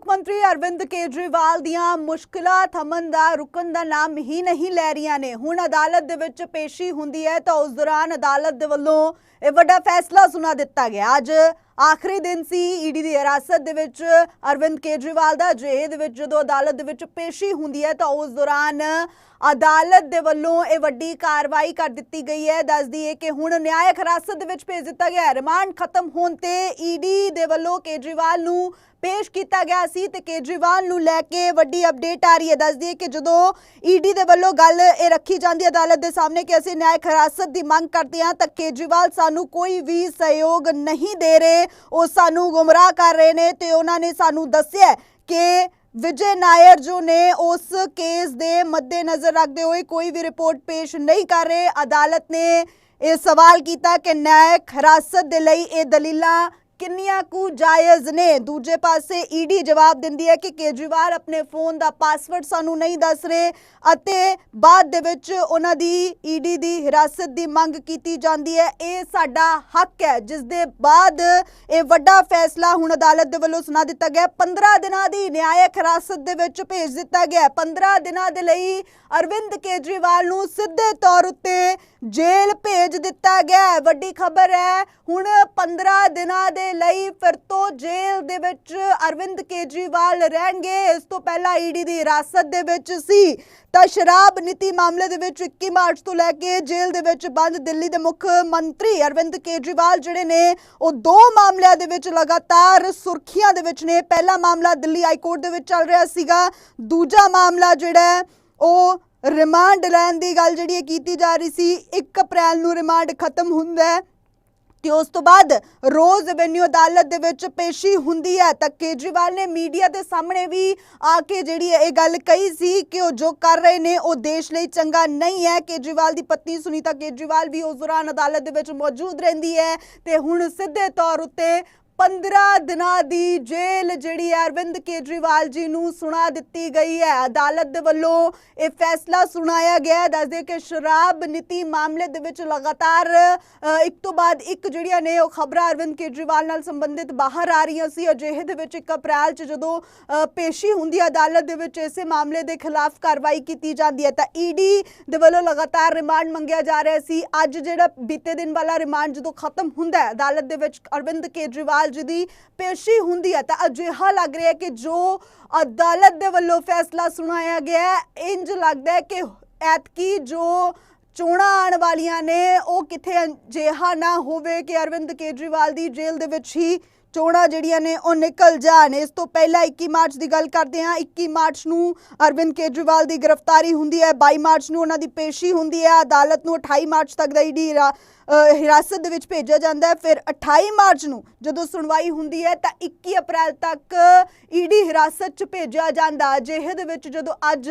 ਮੁੱਖ ਮੰਤਰੀ ਅਰਵਿੰਦ ਕੇਜਰੀਵਾਲ ਦੀਆਂ ਮੁਸ਼ਕਲਾਂ ਥਮਨ ਦਾ, ਰੁਕਣ ਦਾ ਨਾਮ ਹੀ ਨਹੀਂ ਲੈ ਰਹੀਆਂ ਨੇ। ਹੁਣ ਅਦਾਲਤ ਦੇ ਵਿੱਚ ਪੇਸ਼ੀ ਹੁੰਦੀ ਹੈ ਤਾਂ ਉਸ ਦੌਰਾਨ ਅਦਾਲਤ ਦੇ ਵੱਲੋਂ ਇਹ ਵੱਡਾ ਫੈਸਲਾ ਸੁਣਾ ਦਿੱਤਾ ਗਿਆ। ਅੱਜ ਆਖਰੀ ਦਿਨ ਸੀ ਈਡੀ ਦੀ ਹਿਰਾਸਤ ਦੇ ਵਿੱਚ। ਅਰਵਿੰਦ ਕੇਜਰੀਵਾਲ ਦਾ ਜੇ ਦੇ ਵਿੱਚ ਜਦੋਂ ਅਦਾਲਤ ਦੇ ਵਿੱਚ ਪੇਸ਼ੀ ਹੁੰਦੀ ਹੈ ਤਾਂ ਉਸ ਦੌਰਾਨ ਅਦਾਲਤ ਦੇ ਵੱਲੋਂ ਇਹ ਵੱਡੀ ਕਾਰਵਾਈ ਕਰ ਦਿੱਤੀ ਗਈ ਹੈ। ਦੱਸਦੀ ਹੈ ਕਿ ਹੁਣ ਨਿਆਇਕ ਹਿਰਾਸਤ ਦੇ ਵਿੱਚ ਭੇਜ ਦਿੱਤਾ ਗਿਆ ਹੈ। ਰਿਮਾਂਡ ਖਤਮ ਹੋਣ ਤੇ ਈਡੀ ਦੇ ਵੱਲੋਂ ਕੇਜਰੀਵਾਲ ਨੂੰ ਪੇਸ਼ ਕੀਤਾ ਗਿਆ ਸੀ ਤੇ ਕੇਜਰੀਵਾਲ ਨੂੰ ਲੈ ਕੇ ਵੱਡੀ ਅਪਡੇਟ ਆ ਰਹੀ ਹੈ। ਦੱਸਦੀ ਹੈ ਕਿ ਜਦੋਂ ਈਡੀ ਦੇ ਵੱਲੋਂ ਗੱਲ ਇਹ ਰੱਖੀ ਜਾਂਦੀ ਹੈ ਅਦਾਲਤ ਦੇ ਸਾਹਮਣੇ ਕਿ ਅਸੀਂ ਨਿਆਇਕ ਹਿਰਾਸਤ ਦੀ ਮੰਗ ਕਰਦੇ ਹਾਂ ਤਾਂ ਕੇਜਰੀਵਾਲ ਸਾਨੂੰ ਕੋਈ ਵੀ ਸਹਿਯੋਗ ਨਹੀਂ ਦੇ ਰਹੇ, ਉਹ ਸਾਨੂੰ ਗੁੰਮਰਾਹ ਕਰ ਰਹੇ ਨੇ ਤੇ ਉਹਨਾਂ ਨੇ ਸਾਨੂੰ ਦੱਸਿਆ ਕਿ ਵਿਜੇ ਨਾਇਰ ਜੋ ਨੇ ਉਸ ਕੇਸ ਦੇ ਮੱਦੇਨਜ਼ਰ ਰੱਖਦੇ ਹੋਏ ਕੋਈ ਵੀ ਰਿਪੋਰਟ ਪੇਸ਼ ਨਹੀਂ ਕਰ ਰਹੇ। ਅਦਾਲਤ ਨੇ ਇਹ ਸਵਾਲ ਕੀਤਾ ਕਿ ਨਿਆਇਕ ਹਿਰਾਸਤ ਦੇ ਲਈ ਇਹ ਦਲੀਲਾਂ ਕਿੰਨੀਆਂ ਕੁ ਜਾਇਜ਼ ਨੇ ਦੂਜੇ ਪਾਸੇ ਈਡੀ ਜਵਾਬ ਦਿੰਦੀ ਹੈ ਕਿ ਕੇਜਰੀਵਾਲ ਆਪਣੇ ਫੋਨ ਦਾ ਪਾਸਵਰਡ ਸਾਨੂੰ ਨਹੀਂ ਦੱਸ ਰਹੇ ਅਤੇ ਬਾਅਦ ਦੇ ਵਿੱਚ ਉਹਨਾਂ ਦੀ ਈਡੀ ਦੀ ਹਿਰਾਸਤ ਦੀ ਮੰਗ ਕੀਤੀ ਜਾਂਦੀ ਹੈ ਇਹ ਸਾਡਾ ਹੱਕ ਹੈ, ਜਿਸ ਦੇ ਬਾਅਦ ਇਹ ਵੱਡਾ ਫੈਸਲਾ ਹੁਣ ਅਦਾਲਤ ਦੇ ਵੱਲੋਂ ਸੁਣਾ ਦਿੱਤਾ ਗਿਆ ਹੈ। 15 ਦਿਨਾਂ ਦੀ ਨਿਆਇਕ ਹਿਰਾਸਤ ਦੇ ਵਿੱਚ ਭੇਜ ਦਿੱਤਾ ਗਿਆ ਹੈ। 15 ਦਿਨਾਂ ਦੇ ਲਈ ਅਰਵਿੰਦ ਕੇਜਰੀਵਾਲ ਨੂੰ ਸਿੱਧੇ ਤੌਰ ਉੱਤੇ ਜੇਲ੍ਹ ਭੇਜ ਦਿੱਤਾ ਗਿਆ ਵੱਡੀ ਖਬਰ ਹੈ, ਹੁਣ 15 ਦਿਨਾਂ ਦੇ ਲਈ ਫਿਰ ਤੋਂ ਜੇਲ੍ਹ ਦੇ ਵਿੱਚ ਅਰਵਿੰਦ ਕੇਜਰੀਵਾਲ ਰਹਿਣਗੇ। ਇਸ ਤੋਂ ਪਹਿਲਾਂ ਈਡੀ ਦੀ ਹਿਰਾਸਤ ਦੇ ਵਿੱਚ ਸੀ। ਤਾਂ ਸ਼ਰਾਬ ਨੀਤੀ ਮਾਮਲੇ ਦੇ ਵਿੱਚ 21 ਮਾਰਚ ਤੋਂ ਲੈ ਕੇ ਜੇਲ੍ਹ ਦੇ ਵਿੱਚ ਬੰਦ ਦਿੱਲੀ ਦੇ ਮੁੱਖ ਮੰਤਰੀ ਅਰਵਿੰਦ ਕੇਜਰੀਵਾਲ ਜਿਹੜੇ ਨੇ, ਉਹ ਦੋ ਮਾਮਲਿਆਂ ਦੇ ਵਿੱਚ ਲਗਾਤਾਰ ਸੁਰਖੀਆਂ ਦੇ ਵਿੱਚ ਨੇ। ਪਹਿਲਾ ਮਾਮਲਾ ਦਿੱਲੀ ਹਾਈ ਕੋਰਟ ਦੇ ਵਿੱਚ ਚੱਲ ਰਿਹਾ ਸੀਗਾ। ਦੂਜਾ ਮਾਮਲਾ ਜਿਹੜਾ ਉਹ ਰਿਮਾਂਡ ਲੈਣ ਦੀ ਗੱਲ ਜਿਹੜੀ ਹੈ ਕੀਤੀ ਜਾ ਰਹੀ ਸੀ। 1 ਅਪ੍ਰੈਲ ਨੂੰ ਰਿਮਾਂਡ ਖਤਮ ਹੁੰਦਾ ਹੈ। ਤੇ ਉਸ ਤੋਂ ਬਾਅਦ ਰੋਜ਼ ਐਵੇਨਿਊ ਅਦਾਲਤ ਦੇ ਵਿੱਚ ਪੇਸ਼ੀ ਹੁੰਦੀ ਹੈ ਤਾਂ ਕੇਜਰੀਵਾਲ ਨੇ ਮੀਡੀਆ ਦੇ ਸਾਹਮਣੇ ਵੀ ਆ ਕੇ ਜਿਹੜੀ ਹੈ ਇਹ ਗੱਲ ਕਹੀ ਸੀ ਕਿ ਉਹ ਜੋ ਕਰ ਰਹੇ ਨੇ, ਉਹ ਦੇਸ਼ ਲਈ ਚੰਗਾ ਨਹੀਂ ਹੈ। ਕੇਜਰੀਵਾਲ ਦੀ ਪਤਨੀ ਸੁਨੀਤਾ ਕੇਜਰੀਵਾਲ ਵੀ ਉਸ ਦੌਰਾਨ ਅਦਾਲਤ ਦੇ ਵਿੱਚ ਮੌਜੂਦ ਰਹਿੰਦੀ ਹੈ ਤੇ ਹੁਣ ਸਿੱਧੇ ਤੌਰ ਉੱਤੇ 15 ਦਿਨਾਂ ਦੀ ਜੇਲ੍ਹ ਜਿਹੜੀ ਹੈ, ਅਰਵਿੰਦ ਕੇਜਰੀਵਾਲ ਜੀ ਨੂੰ ਸੁਣਾ ਦਿੱਤੀ ਗਈ ਹੈ। ਅਦਾਲਤ ਦੇ ਵੱਲੋਂ ਇਹ ਫੈਸਲਾ ਸੁਣਾਇਆ ਗਿਆ ਦੱਸਦੇ ਕਿ ਸ਼ਰਾਬ ਨੀਤੀ ਮਾਮਲੇ ਦੇ ਵਿੱਚ ਲਗਾਤਾਰ ਇੱਕ ਤੋਂ ਬਾਅਦ ਇੱਕ ਜਿਹੜੀਆਂ ਨੇ, ਉਹ ਖਬਰਾਂ ਅਰਵਿੰਦ ਕੇਜਰੀਵਾਲ ਨਾਲ ਸੰਬੰਧਿਤ ਬਾਹਰ ਆ ਰਹੀਆਂ ਸੀ। ਅਜਿਹੇ ਦੇ ਵਿੱਚ 1 ਅਪ੍ਰੈਲ 'ਚ ਜਦੋਂ ਪੇਸ਼ੀ ਹੁੰਦੀ ਹੈ, ਅਦਾਲਤ ਦੇ ਵਿੱਚ ਇਸੇ ਮਾਮਲੇ ਦੇ ਖਿਲਾਫ ਕਾਰਵਾਈ ਕੀਤੀ ਜਾਂਦੀ ਹੈ। ਤਾਂ ਈਡੀ ਦੇ ਵੱਲੋਂ ਲਗਾਤਾਰ ਰਿਮਾਂਡ ਮੰਗਿਆ ਜਾ ਰਿਹਾ ਸੀ। ਅੱਜ ਜਿਹੜਾ ਬੀਤੇ ਦਿਨ ਵਾਲਾ ਰਿਮਾਂਡ ਜਦੋਂ ਖਤਮ ਹੁੰਦਾ ਹੈ, ਅਦਾਲਤ ਦੇ ਵਿੱਚ ਅਰਵਿੰਦ ਕੇਜਰੀਵਾਲ ਜੀ ਦੀ ਪੇਸ਼ੀ ਹੁੰਦੀ ਹੈ ਤਾਂ ਅਜਿਹਾ ਲੱਗ ਰਿਹਾ ਕਿ ਜੋ ਅਦਾਲਤ ਦੇ ਵੱਲੋਂ ਫੈਸਲਾ ਸੁਣਾਇਆ ਗਿਆ ਇੰਜ ਲੱਗਦਾ ਹੈ ਕਿ ਐਤਕੀ ਜੋ ਚੋਣਾਂ ਆਉਣ ਵਾਲੀਆਂ ਨੇ, ਉਹ ਕਿਥੇ ਅਜਿਹਾ ਨਾ ਹੋਵੇ ਕਿ ਅਰਵਿੰਦ ਕੇਜਰੀਵਾਲ ਦੀ ਜੇਲ੍ਹ ਦੇ ਵਿੱਚ ਹੀ ਚੋਣਾਂ ਜਿਹੜੀਆਂ ਨੇ, ਉਹ ਨਿਕਲ ਜਾਣ। ਇਸ ਤੋਂ ਪਹਿਲਾਂ 21 ਮਾਰਚ ਦੀ ਗੱਲ ਕਰਦੇ ਹਾਂ। 21 ਮਾਰਚ ਨੂੰ ਅਰਵਿੰਦ ਕੇਜਰੀਵਾਲ ਦੀ ਗ੍ਰਿਫਤਾਰੀ ਹੁੰਦੀ ਹੈ 22 ਮਾਰਚ ਨੂੰ ਉਹਨਾਂ ਦੀ ਪੇਸ਼ੀ ਹੁੰਦੀ ਹੈ। ਅਦਾਲਤ ਨੂੰ 28 ਮਾਰਚ ਤੱਕ ਦਾ ਈਡੀ ਹਿਰਾਸਤ ਦੇ ਵਿੱਚ ਭੇਜਿਆ ਜਾਂਦਾ ਹੈ। ਫਿਰ 28 ਮਾਰਚ ਨੂੰ ਜਦੋਂ ਸੁਣਵਾਈ ਹੁੰਦੀ ਹੈ, ਤਾਂ 21 ਅਪ੍ਰੈਲ ਤੱਕ ਈਡੀ ਹਿਰਾਸਤ 'ਚ ਭੇਜਿਆ ਜਾਂਦਾ। ਅਜਿਹੇ ਦੇ ਵਿੱਚ ਜਦੋਂ ਅੱਜ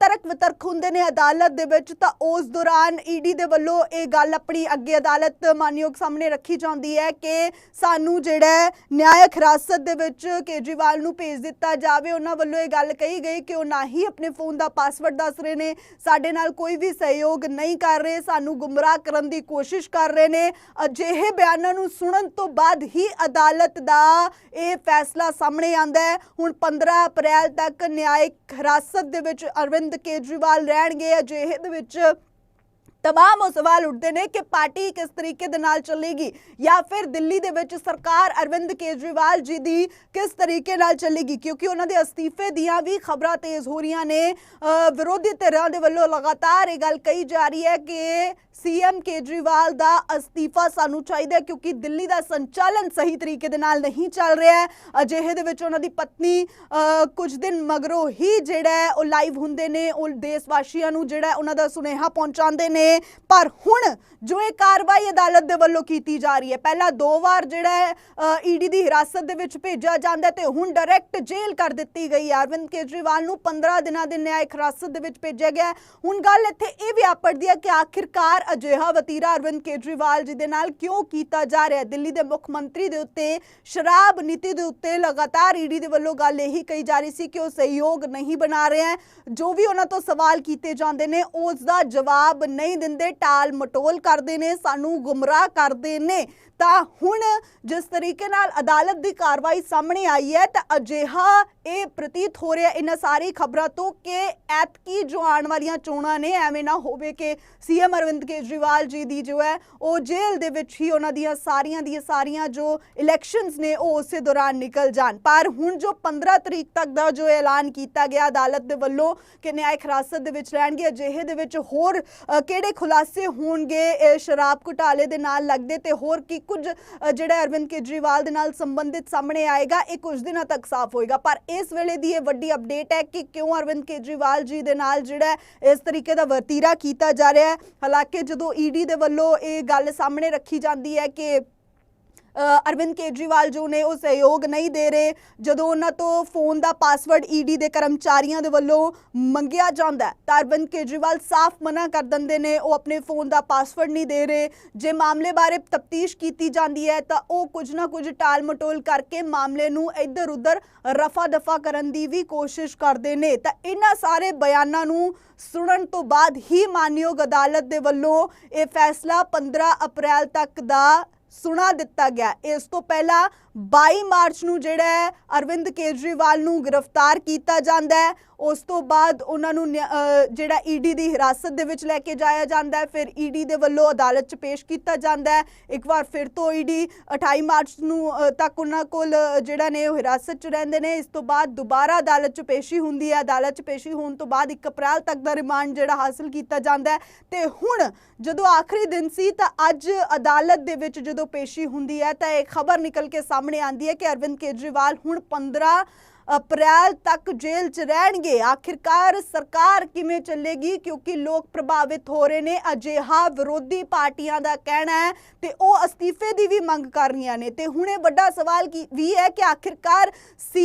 ਤਰਕ ਵਿਤਰਕ ਹੁੰਦੇ ਨੇ ਅਦਾਲਤ ਦੇ ਵਿੱਚ, ਤਾਂ ਉਸ ਦੌਰਾਨ ਈਡੀ ਦੇ ਵੱਲੋਂ ਇਹ ਗੱਲ ਆਪਣੀ ਅੱਗੇ ਅਦਾਲਤ ਮਾਨਯੋਗ ਸਾਹਮਣੇ ਰੱਖੀ ਜਾਂਦੀ ਹੈ ਕਿ ਸਾਨੂੰ ਜਿਹੜਾ ਹੈ, ਨਿਆਇਕ ਹਿਰਾਸਤ ਦੇ ਵਿੱਚ ਕੇਜਰੀਵਾਲ ਨੂੰ ਭੇਜ ਦਿੱਤਾ ਜਾਵੇ। ਉਹਨਾਂ ਵੱਲੋਂ ਇਹ ਗੱਲ ਕਹੀ ਗਈ ਕਿ ਉਹ ਨਾ ਹੀ ਆਪਣੇ ਫੋਨ ਦਾ ਪਾਸਵਰਡ ਦੱਸ ਰਹੇ ਨੇ। ਸਾਡੇ ਨਾਲ ਕੋਈ ਵੀ ਸਹਿਯੋਗ ਨਹੀਂ ਕਰ ਰਹੇ। ਸਾਨੂੰ ਗੁੰਮਰਾਹ ਕਰਨ ਦੀ ਕੋਸ਼ਿਸ਼ ਕੋਸ਼ਿਸ਼ ਕਰ ਰਹੇ ਨੇ। ਅਜਿਹੇ ਬਿਆਨਾਂ ਨੂੰ ਸੁਣਨ ਤੋਂ ਬਾਅਦ ਹੀ ਅਦਾਲਤ ਦਾ ਇਹ ਫੈਸਲਾ ਸਾਹਮਣੇ ਆਂਦਾ ਹੈ। ਹੁਣ 15 ਅਪ੍ਰੈਲ ਤੱਕ ਨਿਆਇਕ ਹਿਰਾਸਤ ਦੇ ਵਿੱਚ ਅਰਵਿੰਦ ਕੇਜਰੀਵਾਲ ਰਹਿਣਗੇ। ਅਜਿਹੇ ਦੇ ਵਿੱਚ ਤਮਾਮ ਉਹ ਸਵਾਲ ਉੱਠਦੇ ਨੇ ਕਿ ਪਾਰਟੀ ਕਿਸ ਤਰੀਕੇ ਦੇ ਨਾਲ ਚੱਲੇਗੀ ਜਾਂ ਫਿਰ ਦਿੱਲੀ ਦੇ ਵਿੱਚ ਸਰਕਾਰ ਅਰਵਿੰਦ ਕੇਜਰੀਵਾਲ ਜੀ ਦੀ ਕਿਸ ਤਰੀਕੇ ਨਾਲ ਚੱਲੇਗੀ ਕਿਉਂਕਿ ਉਹਨਾਂ ਦੇ ਅਸਤੀਫੇ ਦੀਆਂ ਵੀ ਖਬਰਾਂ ਤੇਜ਼ ਹੋ ਰਹੀਆਂ ਨੇ ਵਿਰੋਧੀ ਧਿਰਾਂ ਦੇ ਵੱਲੋਂ ਲਗਾਤਾਰ ਇਹ ਗੱਲ ਕਹੀ ਜਾ ਰਹੀ ਹੈ ਕਿ ਸੀਐਮ ਕੇਜਰੀਵਾਲ ਦਾ ਅਸਤੀਫਾ ਸਾਨੂੰ ਚਾਹੀਦਾ ਕਿਉਂਕਿ ਦਿੱਲੀ ਦਾ ਸੰਚਾਲਨ ਸਹੀ ਤਰੀਕੇ ਦੇ ਨਾਲ ਨਹੀਂ ਚੱਲ ਰਿਹਾ ਹੈ ਅਜਿਹੇ ਦੇ ਵਿੱਚ ਉਹਨਾਂ ਦੀ ਪਤਨੀ ਕੁਝ ਦਿਨ ਮਗਰੋਂ ਹੀ ਜਿਹੜਾ ਉਹ ਲਾਈਵ ਹੁੰਦੇ ਨੇ ਉਹ ਦੇਸ਼ ਵਾਸੀਆਂ ਨੂੰ ਜਿਹੜਾ ਉਹਨਾਂ ਦਾ ਸੁਨੇਹਾ ਪਹੁੰਚਾਉਂਦੇ ਨੇ ਪਰ ਹੁਣ ਜੋ ਇਹ ਕਾਰਵਾਈ ਅਦਾਲਤ ਦੇ ਵੱਲੋਂ ਕੀਤੀ ਜਾ ਰਹੀ ਹੈ, ਪਹਿਲਾਂ ਦੋ ਵਾਰ ਜਿਹੜਾ ਹੈ ਈਡੀ ਦੀ ਹਿਰਾਸਤ ਦੇ ਵਿੱਚ ਭੇਜਿਆ ਜਾਂਦਾ ਤੇ ਹੁਣ ਡਾਇਰੈਕਟ ਜੇਲ੍ਹ ਕਰ ਦਿੱਤੀ ਗਈ ਹੈ। ਅਰਵਿੰਦ ਕੇਜਰੀਵਾਲ ਨੂੰ 15 ਦਿਨਾਂ ਦੇ ਨਿਆਇਕ ਹਿਰਾਸਤ ਦੇ ਵਿੱਚ ਭੇਜਿਆ ਗਿਆ ਹੁਣ ਗੱਲ ਇੱਥੇ ਇਹ ਵੀ ਆਪੜਦੀ ਹੈ ਕਿ ਆਖਿਰਕਾਰ ਅਜਿਹਾ ਵਤੀਰਾ ਅਰਵਿੰਦ ਕੇਜਰੀਵਾਲ ਜੀ ਦੇ ਨਾਲ ਕਿਉਂ ਕੀਤਾ ਜਾ ਰਿਹਾ ਹੈ? ਦਿੱਲੀ ਦੇ ਮੁੱਖ ਮੰਤਰੀ ਦੇ ਉੱਤੇ, ਸ਼ਰਾਬ ਨੀਤੀ ਦੇ ਉੱਤੇ ਲਗਾਤਾਰ ਈਡੀ ਦੇ ਵੱਲੋਂ ਗੱਲ ਇਹੀ ਕਹੀ ਜਾ ਰਹੀ ਸੀ ਕਿ ਉਹ ਸਹਿਯੋਗ ਨਹੀਂ ਬਣਾ ਰਹੇ ਹੈ। ਜੋ ਵੀ ਉਹਨਾਂ ਤੋਂ ਸਵਾਲ ਕੀਤੇ ਜਾਂਦੇ ਨੇ, ਉਸ ਦਾ ਜਵਾਬ ਨਹੀਂ ਦਿੰਦੇ ਟਾਲ ਮਟੋਲ ਕਰਦੇ ਨੇ ਸਾਨੂੰ ਗੁੰਮਰਾਹ ਕਰਦੇ ਨੇ। ਤਾਂ ਹੁਣ ਜਿਸ ਤਰੀਕੇ ਨਾਲ ਅਦਾਲਤ ਦੀ ਕਾਰਵਾਈ ਸਾਹਮਣੇ ਆਈ ਹੈ ਤਾਂ ਅਜਿਹਾ ਇਹ ਪ੍ਰਤੀਤ ਹੋ ਰਿਹਾ ਇਹਨਾਂ ਸਾਰੀ ਖਬਰਾਂ ਤੋਂ ਕਿ ਐਤਕੀ ਜੋ ਆਉਣ ਵਾਲੀਆਂ ਚੋਣਾਂ ਨੇ ਐਵੇਂ ਨਾ ਹੋਵੇ ਕਿ ਸੀਐਮ ਅਰਵਿੰਦ ਕੇਜਰੀਵਾਲ ਜੀ ਦੀ ਜੋ ਹੈ ਉਹ ਜੇਲ੍ਹ ਦੇ ਵਿੱਚ ਹੀ ਉਹਨਾਂ ਦੀਆਂ ਸਾਰੀਆਂ ਦੀਆਂ ਸਾਰੀਆਂ ਜੋ ਇਲੈਕਸ਼ਨਸ ਨੇ ਉਹ ਉਸੇ ਦੌਰਾਨ ਨਿਕਲ ਜਾਣ। ਪਰ ਹੁਣ ਜੋ 15 ਤਰੀਕ ਤੱਕ ਦਾ ਜੋ ਐਲਾਨ ਕੀਤਾ ਗਿਆ ਅਦਾਲਤ ਦੇ ਵੱਲੋਂ ਕਿ ਨਿਆਇਕ ਹਿਰਾਸਤ ਦੇ ਵਿੱਚ ਰਹਿਣਗੇ ਅਜਿਹੇ ਦੇ ਵਿੱਚ ਹੋਰ ਅ, ਕਿਹੜੇ ਖੁਲਾਸੇ ਹੋਣਗੇ, ਇਹ ਸ਼ਰਾਬ ਘੁਟਾਲੇ ਦੇ ਨਾਲ ਲੱਗਦੇ ਤੇ ਹੋਰ ਕੀ ਕੁਝ ਜਿਹੜਾ ਅਰਵਿੰਦ ਕੇਜਰੀਵਾਲ ਦੇ ਨਾਲ ਸੰਬੰਧਿਤ ਸਾਹਮਣੇ ਆਏਗਾ, ਇਹ ਕੁਝ ਦਿਨਾਂ ਤੱਕ ਸਾਫ਼ ਹੋਏਗਾ। ਪਰ ਇਸ ਵੇਲੇ ਦੀ ਇਹ ਵੱਡੀ ਅਪਡੇਟ ਹੈ ਕਿ ਕਿਉਂ ਅਰਵਿੰਦ ਕੇਜਰੀਵਾਲ ਜੀ ਦੇ ਨਾਲ ਜਿਹੜਾ ਇਸ ਤਰੀਕੇ ਦਾ ਵਰਤੀਰਾ ਕੀਤਾ ਜਾ ਰਿਹਾ ਹੈ। ਹਾਲਾਂਕਿ ਜਦੋਂ ਈਡੀ ਦੇ ਵੱਲੋਂ ਇਹ ਗੱਲ ਸਾਹਮਣੇ ਰੱਖੀ ਜਾਂਦੀ ਹੈ ਕਿ ਅਰਵਿੰਦ ਕੇਜਰੀਵਾਲ ਜੋ ਨੇ ਉਹ ਸਹਿਯੋਗ ਨਹੀਂ ਦੇ ਰਹੇ, ਜਦੋਂ ਉਹਨਾਂ ਤੋਂ ਫੋਨ ਦਾ ਪਾਸਵਰਡ ਈਡੀ ਦੇ ਕਰਮਚਾਰੀਆਂ ਦੇ ਵੱਲੋਂ ਮੰਗਿਆ ਜਾਂਦਾ ਤਾਂ ਅਰਵਿੰਦ ਕੇਜਰੀਵਾਲ ਸਾਫ਼ ਮਨਾ ਕਰ ਦਿੰਦੇ ਨੇ, ਉਹ ਆਪਣੇ ਫੋਨ ਦਾ ਪਾਸਵਰਡ ਨਹੀਂ ਦੇ ਰਹੇ। ਜੇ ਮਾਮਲੇ ਬਾਰੇ ਤਫਤੀਸ਼ ਕੀਤੀ ਜਾਂਦੀ ਹੈ, ਤਾਂ ਉਹ ਕੁਝ ਨਾ ਕੁਝ ਟਾਲ ਮਟੋਲ ਕਰਕੇ ਮਾਮਲੇ ਨੂੰ ਇੱਧਰ ਉੱਧਰ ਰਫਾ ਦਫਾ ਕਰਨ ਦੀ ਵੀ ਕੋਸ਼ਿਸ਼ ਕਰਦੇ ਨੇ। ਤਾਂ ਇਹਨਾਂ ਸਾਰੇ ਬਿਆਨਾਂ ਨੂੰ ਸੁਣਨ ਤੋਂ ਬਾਅਦ ਹੀ ਮਾਨਯੋਗ ਅਦਾਲਤ ਦੇ ਵੱਲੋਂ ਇਹ ਫੈਸਲਾ 15 ਅਪ੍ਰੈਲ ਤੱਕ ਦਾ ਸੁਣਾ ਦਿੱਤਾ ਗਿਆ। ਇਸ ਤੋਂ ਪਹਿਲਾਂ 22 ਮਾਰਚ ਨੂੰ ਜਿਹੜਾ ਹੈ ਅਰਵਿੰਦ ਕੇਜਰੀਵਾਲ ਨੂੰ ਗ੍ਰਿਫਤਾਰ ਕੀਤਾ ਜਾਂਦਾ ਹੈ। ਉਸ ਤੋਂ ਬਾਅਦ ਉਹਨਾਂ ਨੂੰ ਨਿਆ- ਅਹ ਜਿਹੜਾ ਈਡੀ ਦੀ ਹਿਰਾਸਤ ਦੇ ਵਿੱਚ ਲੈ ਕੇ ਜਾਇਆ ਜਾਂਦਾ ਹੈ। ਫਿਰ ਈਡੀ ਦੇ ਵੱਲੋਂ ਅਦਾਲਤ 'ਚ ਪੇਸ਼ ਕੀਤਾ ਜਾਂਦਾ ਹੈ। ਇੱਕ ਵਾਰ ਫਿਰ ਤੋਂ ਈਡੀ 28 ਮਾਰਚ ਨੂੰ ਤੱਕ ਉਹਨਾਂ ਕੋਲ ਜਿਹੜਾ ਨੇ ਉਹ ਹਿਰਾਸਤ 'ਚ ਰਹਿੰਦੇ ਨੇ। ਇਸ ਤੋਂ ਬਾਅਦ ਦੁਬਾਰਾ ਅਦਾਲਤ 'ਚ ਪੇਸ਼ੀ ਹੁੰਦੀ ਹੈ। ਅਦਾਲਤ 'ਚ ਪੇਸ਼ੀ ਹੋਣ ਤੋਂ ਬਾਅਦ 1 ਅਪ੍ਰੈਲ ਤੱਕ ਦਾ ਰਿਮਾਂਡ ਜਿਹੜਾ ਹਾਸਲ ਕੀਤਾ ਜਾਂਦਾ ਹੈ। ਤੇ ਹੁਣ ਜਦੋਂ ਆਖਰੀ ਦਿਨ ਸੀ ਤਾਂ ਅੱਜ ਅਦਾਲਤ ਦੇ ਵਿੱਚ ਜਦੋਂ ਪੇਸ਼ੀ ਹੁੰਦੀ ਹੈ ਤਾਂ ਇਹ ਖਬਰ ਨਿਕਲ ਕੇ ਸਾਹਮਣੇ ਆਂਦੀ ਹੈ ਕਿ ਅਰਵਿੰਦ ਕੇਜਰੀਵਾਲ ਹੁਣ 15 ਅਪ੍ਰੈਲ ਤੱਕ ਜੇਲ੍ਹ 'ਚ ਰਹਿਣਗੇ। ਆਖਿਰਕਾਰ ਸਰਕਾਰ ਕਿਵੇਂ ਚੱਲੇਗੀ? ਕਿਉਂਕਿ ਲੋਕ ਪ੍ਰਭਾਵਿਤ ਹੋ ਰਹੇ ਨੇ। ਅਜਿਹਾ ਵਿਰੋਧੀ ਪਾਰਟੀਆਂ ਦਾ ਕਹਿਣਾ ਹੈ ਤੇ ਉਹ ਅਸਤੀਫੇ ਦੀ ਵੀ ਮੰਗ ਕਰ ਰਹੀਆਂ ਨੇ। ਤੇ ਹੁਣ ਇਹ ਵੱਡਾ ਸਵਾਲ ਕੀ ਵੀ ਹੈ ਕਿ ਆਖਿਰਕਾਰ ਸੀ